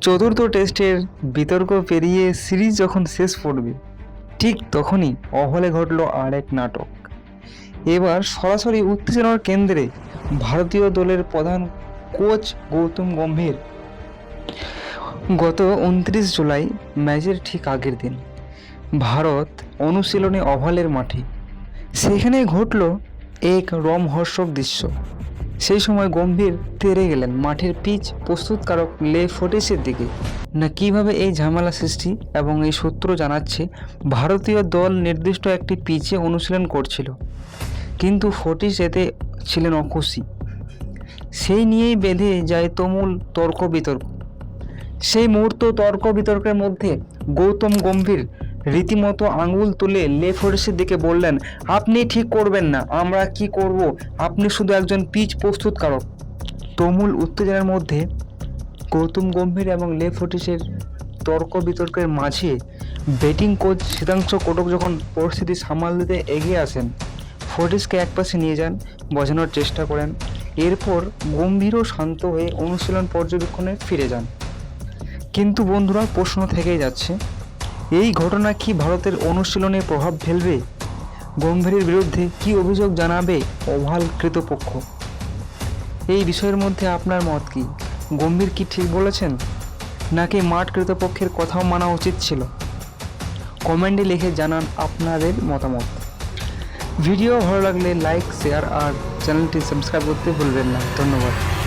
চতুর্থ টেস্টের বিতর্ক পেরিয়ে সিরিজ যখন শেষ পড়বে, ঠিক তখনই অহলে ঘটল আর এক নাটক। এবার সরাসরি উত্তেজনার কেন্দ্রে ভারতীয় দলের প্রধান কোচ গৌতম গম্ভীর। গত উনত্রিশ জুলাই ম্যাচের ঠিক আগের দিন ভারত অনুশীলনে অভালের মাঠে। সেখানে ঘটল এক রমহর্ষক দৃশ্য। সেই সময় গম্ভীর তেরে গেলেন মাঠের পিচ প্রস্তুতকারক লে ফোর্টিসের দিকে। না কীভাবে এই ঝামেলা সৃষ্টি এবং এই সূত্র জানাচ্ছে ভারতীয় দল নির্দিষ্ট একটি পিচে অনুশীলন করছিল। কিন্তু ফোর্টিস এতে ছিলেন অখুশি সেই নিয়েই বেঁধে যায় তুমুল তর্ক বিতর্ক। সেই মুহূর্ত তর্ক বিতর্কের মধ্যে গৌতম গম্ভীর রীতিমতো আঙুল তুলে লে ফোর্সের দিকে বললেন, আপনি ঠিক করবেন না, আমরা কি করব? আপনি শুধু একজন পিচ প্রস্তুতকারক। তমুল উত্তেজনার মধ্যে গৌতম গম্ভীর এবং লে ফোর্টিসের তর্ক বিতর্কের মাঝে ব্যাটিং কোচ শীতাংশু কোটক যখন পরিস্থিতি সামাল দিতে এগিয়ে আসেন ফোর্টিসকে একপাশে নিয়ে যান, বোঝানোর চেষ্টা করেন। এরপর গম্ভীরও শান্ত হয়ে অনুশীলন পর্যবেক্ষণে ফিরে যান। কিন্তু বন্ধুরা, প্রশ্ন থেকেই যাচ্ছে এই ঘটনা কি ভারতের অনুশীলনে প্রভাব ফেলবে? গম্ভীরের বিরুদ্ধে কি অভিযোগ জানাবে ওভাল কৃতপক্ষ? এই বিষয়ের মধ্যে আপনার মত কি? গম্ভীর কি ঠিক বলেছেন? নাকি মাঠ কৃতপক্ষের কথাও মানা উচিত ছিল? কমেন্টে লিখে জানান আপনাদের মতামত। ভিডিও ভালো লাগলে লাইক, শেয়ার আর চ্যানেলটি সাবস্ক্রাইব করতে ভুলবেন না। ধন্যবাদ।